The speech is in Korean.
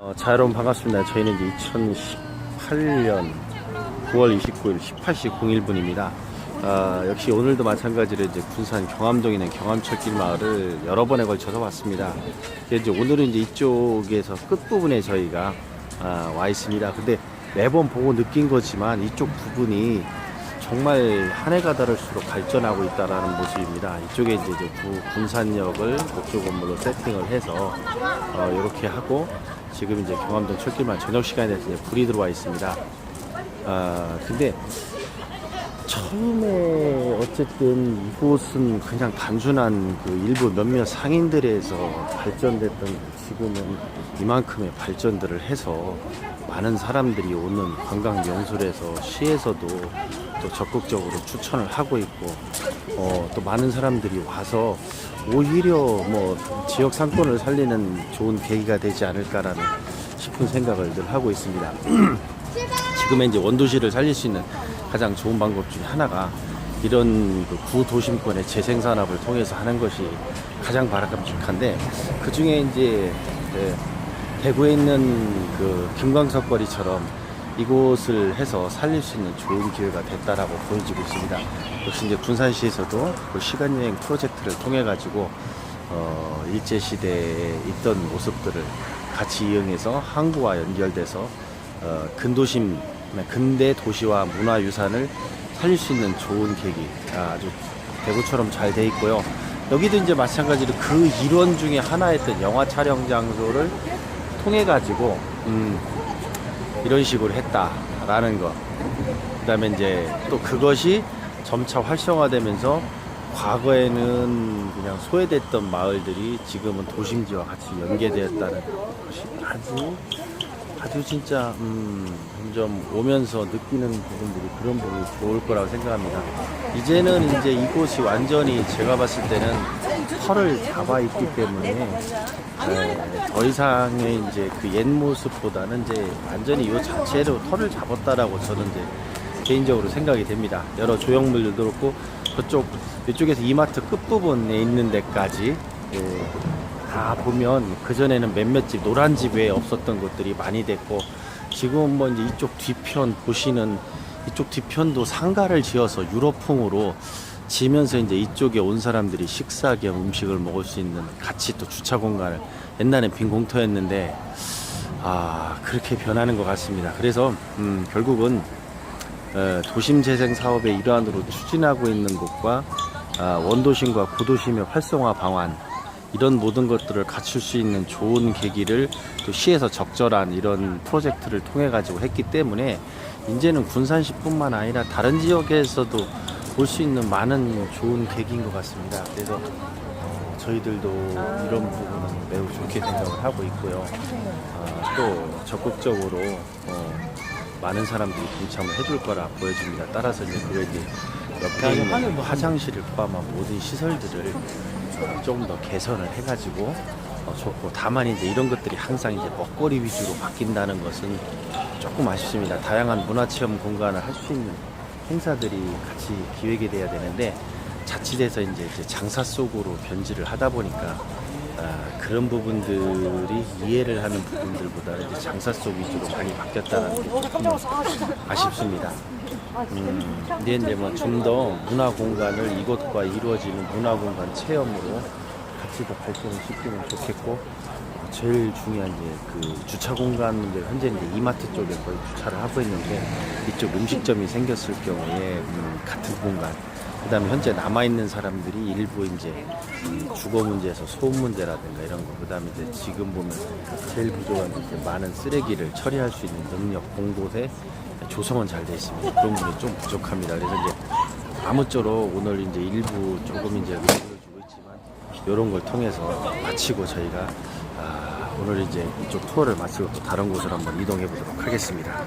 어, 자 여러분 반갑습니다. 저희는 이제 2018년 9월 29일 18시 01분입니다. 아, 역시 오늘도 마찬가지로 이제 군산 경암동에 있는 경암철길 마을을 여러 번에 걸쳐서 왔습니다. 이제 오늘은 이제 이쪽에서 끝부분에 저희가 아, 와 있습니다. 근데 매번 보고 느낀 거지만 이쪽 부분이 정말 한 해가 다를수록 발전하고 있다라는 모습입니다. 이쪽에 이제 군산역을 목조 건물로 세팅을 해서 어, 이렇게 하고 지금 이제 경암동 철길만 저녁 시간에 이제 불이 들어와 있습니다. 아 근데 처음에 어쨌든 이곳은 그냥 단순한 그 일부 몇몇 상인들에서 발전됐던 지금은 이만큼의 발전들을 해서 많은 사람들이 오는 관광 명소에서 시에서도 또 적극적으로 추천을 하고 있고 어, 또 많은 사람들이 와서 오히려 뭐 지역 상권을 살리는 좋은 계기가 되지 않을까라는 싶은 생각을 늘 하고 있습니다. 지금의 이제 원도시를 살릴 수 있는 가장 좋은 방법 중에 하나가 이런 그 구도심권의 재생산업을 통해서 하는 것이 가장 바람직한데 그 중에 이제 네, 대구에 있는 그 김광석 거리처럼 이곳을 해서 살릴 수 있는 좋은 기회가 됐다라고 보여지고 있습니다. 역시 이제 군산시에서도 그 시간여행 프로젝트를 통해 가지고 어, 일제 시대에 있던 모습들을 같이 이용해서 항구와 연결돼서 어, 근도심, 근대 도시와 문화유산을 살릴 수 있는 좋은 계기 아, 아주 대구처럼 잘 돼 있고요. 여기도 이제 마찬가지로 그 일원 중에 하나였던 영화 촬영 장소를 통해 가지고 음, 이런 식으로 했다라는 거. 그다음에 이제 또 그것이 점차 활성화되면서 과거에는 그냥 소외됐던 마을들이 지금은 도심지와 같이 연계되었다는 것이 아주 아주 진짜 음, 점점 오면서 느끼는 부분들이 그런 부분이 좋을 거라고 생각합니다. 이제는 이제 이곳이 완전히 제가 봤을 때는 털을 잡아 있기 때문에 에, 더 이상의 이제 그 옛 모습보다는 이제 완전히 이 자체로 털을 잡았다라고 저는 이제 개인적으로 생각이 됩니다. 여러 조형물들도 그렇고 저쪽 이쪽에서 이마트 끝 부분에 있는 데까지 예, 다 보면 그전에는 몇몇 집 노란 집 외에 없었던 것들이 많이 됐고 지금 뭐 이제 이쪽 뒤편 보시는 이쪽 뒤편도 상가를 지어서 유럽풍으로 지면서 이제 이쪽에 온 사람들이 식사 겸 음식을 먹을 수 있는 같이 또 주차 공간을 옛날엔 빈 공터였는데 아 그렇게 변하는 것 같습니다. 그래서 음, 결국은 어, 도심 재생 사업의 일환으로 추진하고 있는 곳과 아, 원도심과 구도심의 활성화 방안 이런 모든 것들을 갖출 수 있는 좋은 계기를 또 시에서 적절한 이런 프로젝트를 통해 가지고 했기 때문에 이제는 군산시뿐만 아니라 다른 지역에서도 볼 수 있는 많은 좋은 계기인 것 같습니다. 그래서 어, 저희들도 이런 부분은 매우 좋게 생각을 하고 있고요. 아, 또 적극적으로 어, 많은 사람들이 동참을 해줄 거라 보여집니다. 따라서 이제 그게 이제 옆에 있는 뭐 화장실을 포함한 모든 시설들을 조금 더 개선을 해가지고 어, 좋고 다만 이제 이런 것들이 항상 이제 먹거리 위주로 바뀐다는 것은 조금 아쉽습니다. 다양한 문화 체험 공간을 할 수 있는 행사들이 같이 기획이 돼야 되는데 자칫해서 이제, 장사 속으로 변질을 하다 보니까 아, 그런 부분들이 이해를 하는 부분들보다는 이제 장사 속 위주로 많이 바뀌었다는 게 조금 아쉽습니다. 음, 근데 이제 뭐 좀 더 문화 공간을 이곳과 이루어지는 문화 공간 체험으로 같이 더 발전을 시키면 좋겠고 제일 중요한 이제 그 주차 공간인데 현재 이제 이마트 쪽에 거의 주차를 하고 있는데 이쪽 음식점이 생겼을 경우에 음, 같은 공간 그다음에 현재 남아 있는 사람들이 일부 이제 이 주거 문제에서 소음 문제라든가 이런 거 그다음에 이제 지금 보면 제일 부족한 게 이제 많은 쓰레기를 처리할 수 있는 능력 공곳에 조성은 잘 돼 있습니다. 그런 부분이 좀 부족합니다. 그래서 이제 아무쪼록 오늘 이제 일부 조금 이제 보여주고 있지만 이런 걸 통해서 마치고 저희가 아, 오늘 이제 이쪽 투어를 마치고 또 다른 곳으로 한번 이동해 보도록 하겠습니다.